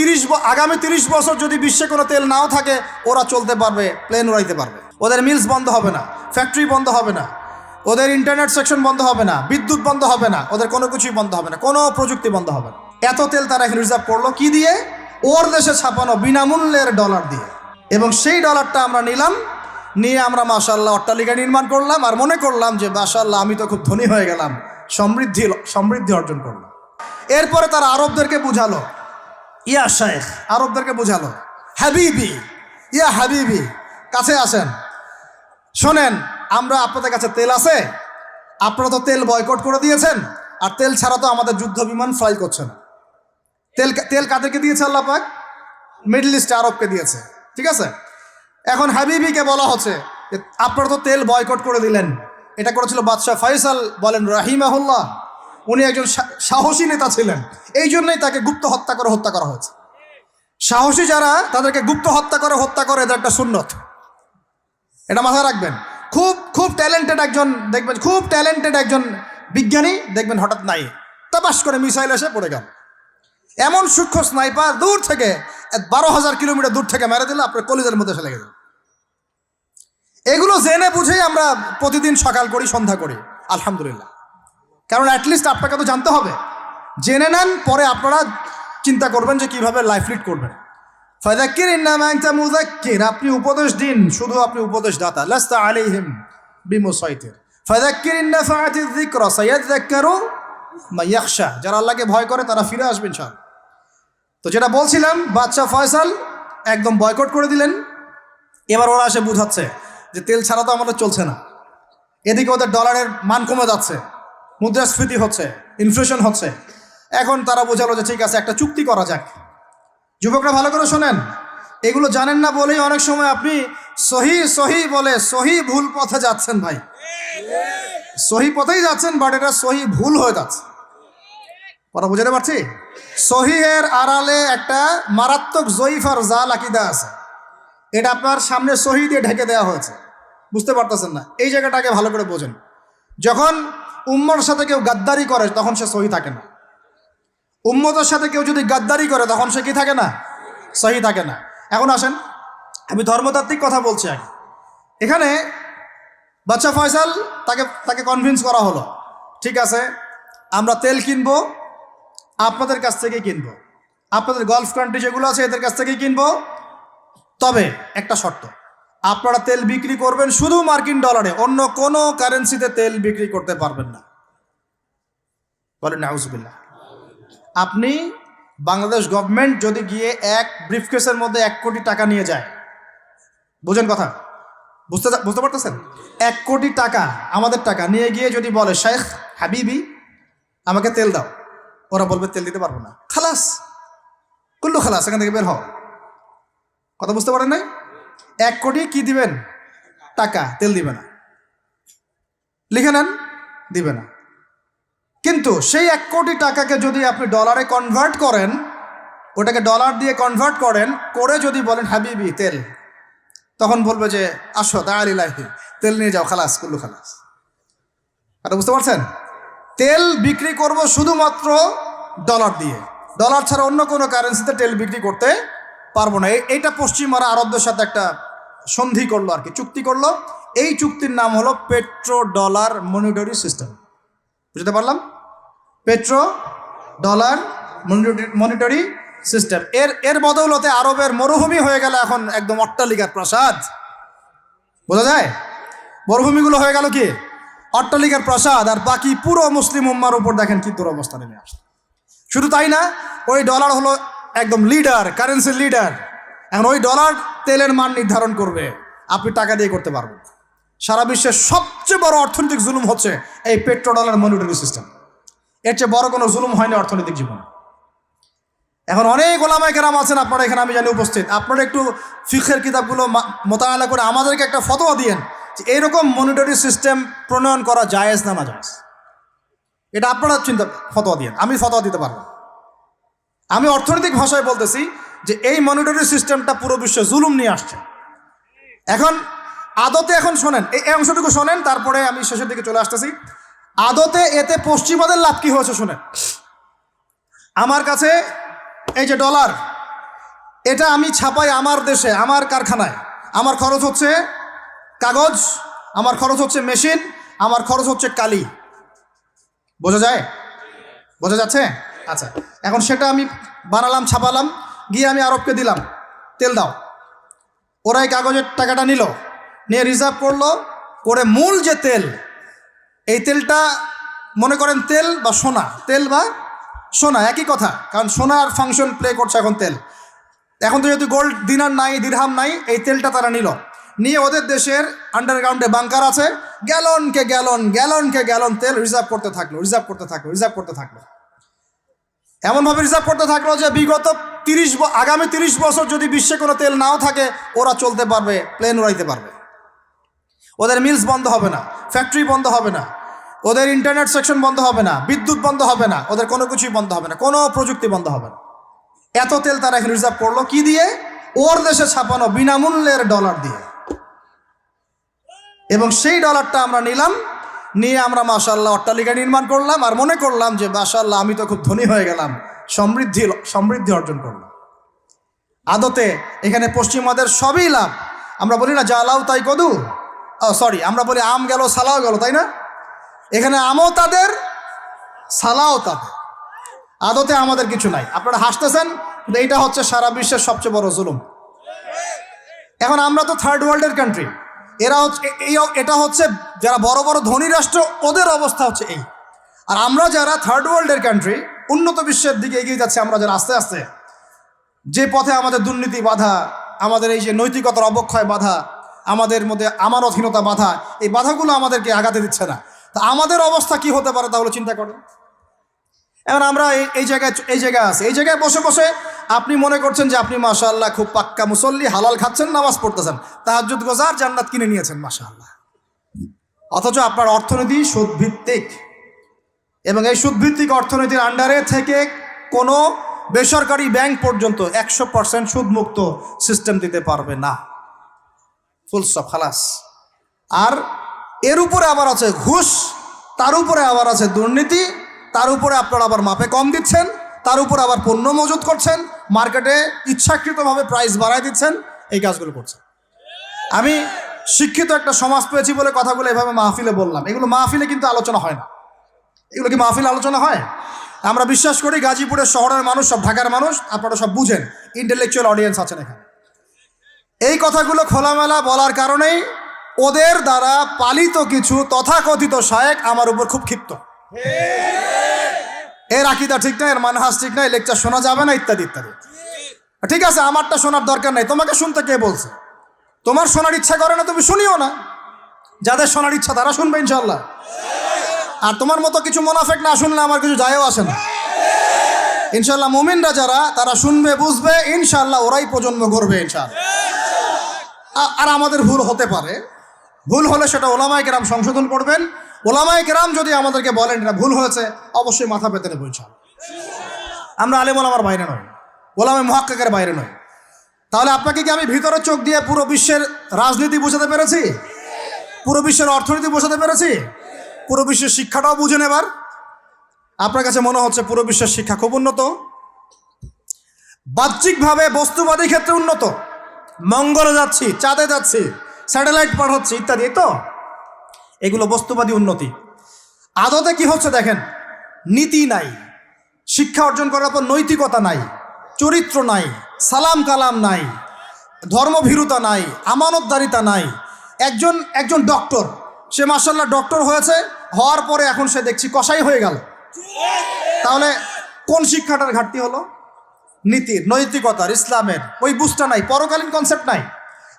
তিরিশ আগামী তিরিশ বছর যদি বিশ্বে কোনো তেল নাও থাকে, ওরা চলতে পারবে প্লেন উড়াইতে পারবে। ওদের মিলস বন্ধ হবে না ফ্যাক্টরি বন্ধ হবে না, ওদের ইন্টারনেট সেকশন বন্ধ হবে না, বিদ্যুৎ বন্ধ হবে না, ওদের কোনো কিছুই বন্ধ হবে না, কোনো প্রযুক্তি বন্ধ হবে না। এত তেল তারা এখন রিজার্ভ করল কি দিয়ে? ওর দেশে ছাপানো বিনামূল্যের ডলার দিয়ে। এবং সেই ডলারটা আমরা নিলাম, নিয়ে আমরা মাশাল্লাহ অট্টালিকা নির্মাণ করলাম আর মনে করলাম যে মাশাল্লাহ আমি তো খুব ধনী হয়ে গেলাম, সমৃদ্ধি সমৃদ্ধি অর্জন করলাম। এরপরে তারা আরবদেরকে বুঝালো ইয়া শেখ আরবদেরকে বুঝালো। হাবিবি, ইয়া হাবিবি, কাছে আসেন। শোনেন, আমরা আপনাদের কাছে তেল আছে, আপনারা তো তেল বয়কট করে দিয়েছেন, আর তেল ছাড়া তো আমাদের যুদ্ধ বিমান ফ্লাই করছে না। তেল তেল কাদেরকে দিয়েছে আল্লাহ পাক? মিডল ইস্ট আরবকে দিয়েছে, ঠিক আছে? এখন হাবিবিকে বলা হচ্ছে আপনারা তো তেল বয়কট করে দিলেন। এটা করেছিল বাদশাহ ফয়সাল বলেন, রাহিমাহুল্লাহ। উনি একজন সাহসী নেতা ছিলেন। এই জন্যই তাকে গুপ্ত হত্যা করে হত্যা করা হয়েছে। সাহসী যারা, তাদেরকে গুপ্ত হত্যা করে হত্যা করে এদের একটা সুন্নত। এটা মাথায় রাখবেন। খুব খুব ট্যালেন্টেড একজন, দেখবেন, খুব ট্যালেন্টেড একজন বিজ্ঞানী, দেখবেন হঠাৎ নাই। তাপাস করে মিসাইল এসে পড়ে গেল। এমন সূক্ষ্ম স্নাইপার দূর থেকে বারো হাজার কিলোমিটার দূর থেকে মেরে দিলে, আপনার কলিজের মধ্যে লেগে যাবে এগুলো জেনে বুঝেই আমরা প্রতিদিন সকাল করি, সন্ধ্যা করি। আলহামদুলিল্লাহ। কারণ অ্যাটলিস্ট আপনাকে তো জানতে হবে। জেনে নেন, পরে আপনারা চিন্তা করবেন যে কীভাবে লাইফ লিড করবেন। ফাদাক্কির ইন্নামা মুজাক্কির আপনি উপদেশ দিন, শুধু আপনি উপদেশ দাতা লাস্তা আলাইহিম বিমুসাইতির। ফাদাক্কির ইন্নাফাআতি যিকরা সায়াযাক্কারু মা ইয়াখশা। যারা আল্লাহকে ভয় করে, তারা ফিরে আসবেন সব তো যেটা বলছিলাম বাদশা ফয়সাল একদম বয়কট করে দিলেন। এবার ওরা এসে বুঝাচ্ছে যে তেল ছাড়া তো আমাদের চলছে না। এদিকে ওদের ডলারের মান কমে যাচ্ছে। মুদ্রাস্ফীতি হচ্ছে ইনফ্লেশন হচ্ছে। এখন তারা বোঝালো যে ঠিক আছে, একটা চুক্তি করা যাক। যুবকরা ভালো করে শোনেন। এগুলো জানেন না বলেই অনেক সময় আপনি সহি সহি বলে সহি ভুল পথে যাচ্ছেন ভাই। সহি পথেই যাচ্ছেন বাট এটা সহি ভুল হয়ে যাচ্ছে। কথা বুঝাতে পারছি? সহিহের আড়ালে একটা মারাত্মক জয়ীফ আর জাল আকিদা আছে। এটা আপনার সামনে সহি দিয়ে ঢেকে দেওয়া হয়েছে। বুঝতে পারতেছেন না। এই জায়গাটাকে ভালো করে বোঝেন। যখন উম্মর সাথে কেউ গাদ্দারি করে, তখন সে সহি থাকে না। উম্মতের সাথে কেউ যদি গাদ্দারি করে, তখন সে কি থাকে না? সহি থাকে না। এখন আসেন, আমি ধর্মতাত্ত্বিক কথা বলছি আগে। এখানে বাচ্চা ফয়সাল তাকে তাকে কনভিন্স করা হলো, ঠিক আছে, আমরা তেল কিনবো, আপনাদের কাছ থেকে কিনবো, আপনাদের গলফ কান্ট্রি যেগুলো আছে, এদের কাছ থেকেই কিনবো, তবে একটা শর্ত আপনারা তেল বিক্রি করবেন শুধু মার্কিন ডলারে, অন্য কোনো কারেন্সিতে তেল বিক্রি করতে পারবেন না। বলেন আপনি বাংলাদেশ গভর্নমেন্ট যদি গিয়ে এক ব্রিফকেসের মধ্যে এক কোটি টাকা নিয়ে যায়, বুঝেন কথা? বুঝতে বুঝতে পারতেছেন? এক কোটি টাকা, আমাদের টাকা নিয়ে গিয়ে যদি বলে শেখ হাবিবি, আমাকে তেল দাও। ওরা বলবে, তেল দিতে পারব না। খালাস। কুল্লু খালাস, এখান থেকে বের হও। কথা বুঝতে পারেন নাই? এক কোটি কি দিবেন? টাকা, তেল দিবে না। লিখে নেন, দিবে না। কিন্তু সেই এক কোটি টাকাকে যদি আপনি ডলারে কনভার্ট করেন, ওটাকে ডলার দিয়ে কনভার্ট করেন, করে যদি বলেন, হাবিবি, তেল। তখন বলবে যে, আসো তাড়ালি তেল নিয়ে যাও, খালাস, কুল্লু খালাস। কথা বুঝতে পারছেন? তেল বিক্রি করব শুধুমাত্র ডলার দিয়ে। ডলার ছাড়া অন্য কোনো কারেন্সিতে তেল বিক্রি করতে পারব না। এই- এইটা পশ্চিমারা আরবদের সাথে একটা সন্ধি করল আর কি, চুক্তি করল। এই চুক্তির নাম হলো পেট্রো ডলার মনিটরি সিস্টেম। বুঝতে পারলাম? Petrodollar monetary system. এর এর বদৌলতে আরবের মরুভূমি হয়ে গেল এখন একদম অট্টালিকার প্রাসাদ। বোঝা যায়? মরুভূমিগুলো হয়ে গেল কি? অট্টালিকার প্রাসাদ। আর বাকি পুরো মুসলিম উম্মার উপর দেখেন কি দুরবস্থা নেমে আসছে। শুধু তাই না, ওই ডলার হলো একদম লিডার কারেন্সির লিডার এখন ওই ডলার তেলের মান নির্ধারণ করবে। আপনি টাকা দিয়ে করতে পারবেন। সারা বিশ্বের সবচেয়ে বড় অর্থনৈতিক জুলুম হচ্ছে এই পেট্রো ডলার মনিটরি সিস্টেম এর চেয়ে বড় কোনো জুলুম হয়নি অর্থনৈতিক জীবনে। এখন অনেক ওলামায় কেরাম আছেন, আপনারা এখানে আমি জানি উপস্থিত। আপনারা একটু ফিখের কিতাবগুলো মা- করে আমাদেরকে একটা ফতোয়া দিয়েন যে এইরকম মনিটরি সিস্টেম প্রণয়ন করা জায়েজ না না জায়েজ। এটা আপনারা চিন্তা ফতোয়া দিয়েন। আমি ফতোয়া দিতে পারব। আমি অর্থনৈতিক ভাষায় বলতেছি যে এই মনিটরি সিস্টেমটা পুরো বিশ্বে জুলুম নিয়ে আসছে। এখন আদতে এখন শোনেন, এই অংশটুকু শোনেন, তারপরে আমি শেষের দিকে চলে আসতেছি। আদতে এতে পশ্চিমাদের লাভ কি হয়েছে শোনেন। আমার কাছে এই যে ডলার এটা আমি ছাপাই আমার দেশে, আমার কারখানায়। আমার খরচ হচ্ছে কাগজ, আমার খরচ হচ্ছে মেশিন, আমার খরচ হচ্ছে কালি। বোঝা যায়? বোঝা যাচ্ছে? আচ্ছা এখন সেটা আমি বানালাম ছাপালাম, গিয়ে আমি আরবকে দিলাম। তেল দাও। ওরা এই কাগজের টাকাটা নিল, নিয়ে রিজার্ভ করল। করে মূল যে তেল, এই তেলটা মনে করেন তেল বা সোনা, তেল বা সোনা, একই কথা, কারণ সোনার ফাংশন প্লে করছে এখন তেল। এখন তো যেহেতু গোল্ড দিনার নাই দিরহাম নাই, এই তেলটা তারা নিল। নিয়ে ওদের দেশের আন্ডারগ্রাউন্ডে বাংকার আছে। গ্যালনকে গ্যালন গ্যালনকে গ্যালন তেল রিজার্ভ করতে থাকল রিজার্ভ করতে থাকল রিজার্ভ করতে থাকল। এমনভাবে রিজার্ভ করতে থাকল যে বিগত তিরিশ আগামী তিরিশ বছর যদি বিশ্বে কোনো তেল নাও থাকে, ওরা চলতে পারবে প্লেন উড়াইতে পারবে। ওদের মিলস বন্ধ হবে না ফ্যাক্টরি বন্ধ হবে না, ওদের ইন্টারনেট সেকশন বন্ধ হবে না, বিদ্যুৎ বন্ধ হবে না, ওদের কোনো কিছুই বন্ধ হবে না, কোনো প্রযুক্তি বন্ধ হবে না। এত তেল তারা এখন রিজার্ভ করল কি দিয়ে? ওর দেশে ছাপানো বিনামূল্যের ডলার দিয়ে। এবং সেই ডলারটা আমরা নিলাম নিয়ে আমরা মাশাল্লাহ অট্টালিকা নির্মাণ করলাম আর মনে করলাম যে মাশাল্লাহ আমি তো খুব ধনী হয়ে গেলাম, সমৃদ্ধি সমৃদ্ধি অর্জন করলাম। আদতে এখানে পশ্চিমাদের সবই লাভ। আমরা বলি না জ্বালাও তাই কদু সরি, আমরা বলি আম গেল, সালাও গেল, তাই না? এখানে আমও তাদের, সালাও তাদের। আদতে আমাদের কিছু নাই। আপনারা হাসতেছেন এইটা হচ্ছে সারা বিশ্বের সবচেয়ে বড় জুলুম। এখন আমরা তো থার্ড ওয়ার্ল্ডের কান্ট্রি এরা হচ্ছে এটা হচ্ছে যারা বড় বড় ধনী রাষ্ট্র, ওদের অবস্থা হচ্ছে এই। আর আমরা যারা থার্ড ওয়ার্ল্ডের কান্ট্রি উন্নত বিশ্বের দিকে এগিয়ে যাচ্ছে, আমরা যারা আস্তে আস্তে যে পথে আমাদের দুর্নীতি বাধা, আমাদের এই যে নৈতিকতার অবক্ষয় বাধা, আমাদের মধ্যে আমানতহীনতা বাধা, এই বাধাগুলো আমাদেরকে আগাতে দিচ্ছে না। তা আমাদের অবস্থা কি হতে পারে তাহলে চিন্তা করেন এখন আমরা এই এই জায়গায় এই জায়গায় আছি। এই জায়গায় বসে বসে আপনি মনে করছেন যে আপনি, মাশাআল্লাহ, খুব পাক্কা মুসল্লি, হালাল খাচ্ছেন, নামাজ পড়তেছেন। তাহাজ্জুদ গোজার জান্নাত কিনে নিয়েছেন, মাশাআল্লাহ। অথচ আপনার অর্থনীতি সুদভিত্তিক। এবং এই সুদভিত্তিক অর্থনীতির আন্ডারে থেকে কোনো বেসরকারি ব্যাংক পর্যন্ত একশো পার্সেন্ট সুদমুক্ত সিস্টেম দিতে পারবে না। ফুল স্টপ, খালাস। আর এর উপরে আবার আছে ঘুষ, তার উপরে আবার আছে দুর্নীতি, তার উপরে আপনারা আবার মাপে কম দিচ্ছেন। তার উপর আবার পণ্য মজুত করছেন, মার্কেটে ইচ্ছাকৃতভাবে প্রাইস বাড়ায় দিচ্ছেন, এই কাজগুলো করছেন। আমি শিক্ষিত একটা সমাজ পেয়েছি বলে কথাগুলো এভাবে মাহফিলে বললাম। এগুলো মাহফিলে কিন্তু আলোচনা হয় না। এগুলো কি মাহফিল আলোচনা হয়? আমরা বিশ্বাস করি গাজীপুরের শহরের মানুষ, সব ঢাকার মানুষ, আপনারা সব বুঝেন ইন্টেলেকচুয়াল অডিয়েন্স আছেন এখানে। এই কথাগুলো খোলামেলা বলার কারণেই ওদের দ্বারা পালিত কিছু তথাকথিত শায়েক আমার উপর খুব ক্ষিপ্ত। এর আকিদা ঠিক নাই, এর মানহাস ঠিক নাই লেকচার শোনা যাবে না, ইত্যাদি ইত্যাদি। ঠিক আছে আমারটা শোনার দরকার নেই, তোমাকে শুনতে কে বলছে? তোমার শোনার ইচ্ছা করে না, তুমি শুনিও না। যাদের শোনার ইচ্ছা, তারা শুনবে ইনশাল্লাহ আর তোমার মতো কিছু মোনাফেক না শুনলে আমার কিছু যায়ও আসে না। ইনশাল্লাহ মুমিনরা যারা, তারা শুনবে, বুঝবে ইনশাল্লাহ ওরাই প্রজন্ম করবে ইনশাল্লাহ আর আমাদের ভুল হতে পারে। ভুল হলে সেটা ওলামায় কেরাম সংশোধন করবেন। ওলামায় কেরাম যদি আমাদেরকে বলেন এটা ভুল হয়েছে, অবশ্যই মাথা পেতে নেব আমরা আলেম ওলামার বাইরে নয় ওলামায় মহাক্কাকের বাইরে নয় তাহলে আপনাকে কি আমি ভিতরে চোখ দিয়ে পুরো বিশ্বের রাজনীতি বোঝাতে পেরেছি? পুরো বিশ্বের অর্থনীতি বোঝাতে পেরেছি? পুরো বিশ্বের শিক্ষাটাও বুঝেন এবার আপনার কাছে মনে হচ্ছে পুরো বিশ্বের শিক্ষা খুব উন্নত? বাহ্যিকভাবে বস্তুবাদী ক্ষেত্রে উন্নত। মঙ্গলে যাচ্ছি, চাঁদে যাচ্ছি, স্যাটেলাইট পাঠাচ্ছি, ইত্যাদি তো? এগুলো বস্তুবাদী উন্নতি। আদতে কি হচ্ছে দেখেন? নীতি নাই। শিক্ষা অর্জন করার পর নৈতিকতা নাই, চরিত্র নাই, সালাম কালাম নাই, ধর্মভীরুতা নাই, আমানতদারিতা নাই। একজন একজন ডক্টর, সে মার্শাল্লাহ ডক্টর হয়েছে, হওয়ার পরে এখন সে দেখছি কষাই হয়ে গেল। তাহলে কোন শিক্ষাটার ঘাটতি হলো? নীতির নৈতিকতার, ইসলামের, ওই বুঝটা নাই, পরকালীন কনসেপ্ট নাই।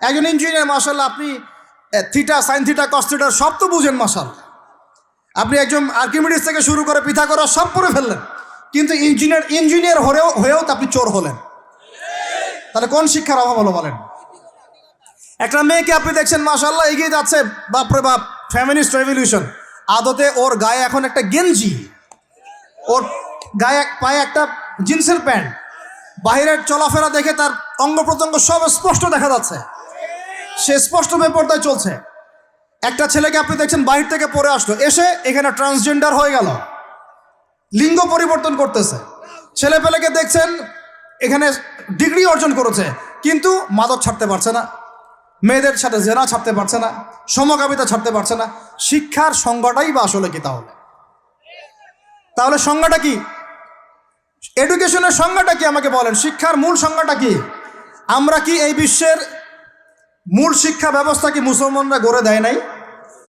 একজন ইঞ্জিনিয়ার মার্শাল্লাহ আপনি থিটা, সাইন থিটা কস্টিটার সব তো বুঝেন মার্শাল আপনি একজন আর্কিমিডিস থেকে শুরু করে পিঠা করা সব পড়ে ফেললেন। কিন্তু ইঞ্জিনিয়ার ইঞ্জিনিয়ার হয়েও হয়েও আপনি চোর হলেন। তাহলে কোন শিক্ষার অভাব হলো বলেন? একটা মেয়েকে আপনি দেখছেন মাশাল্লাহ এগিয়ে যাচ্ছে, বাপরে বাপ ফ্যামিলিস্ট রেভলিউশন আদতে ওর গায়ে এখন একটা গেঞ্জি। ওর গায়ে এক- পায়ে একটা জিন্সের প্যান্ট। বাহিরের চলাফেরা দেখে তার অঙ্গ প্রত্যঙ্গ সব স্পষ্ট দেখা যাচ্ছে। সে স্পষ্ট বেপরদায় চলছে। একটা ছেলেকে আপনি দেখছেন বাহির থেকে পরে আসলো। এসে এখানে ট্রান্সজেন্ডার হয়ে গেল। লিঙ্গ পরিবর্তন করতেছে। ছেলে পেলেকে দেখছেন এখানে ডিগ্রি অর্জন করেছে, কিন্তু মাদক ছাড়তে পারছে না। মেয়েদের সাথে জেনা ছাড়তে পারছে না, সমকামিতা ছাড়তে পারছে না। শিক্ষার সংজ্ঞাটাই বা আসলে কি তাহলে? তাহলে সংজ্ঞাটা কি? এডুকেশনের সংজ্ঞাটা কি আমাকে বলেন? শিক্ষার মূল সংজ্ঞাটা কি? আমরা কি এই বিশ্বের মূল শিক্ষা ব্যবস্থা কি মুসলমানরা গড়ে দেয় নাই?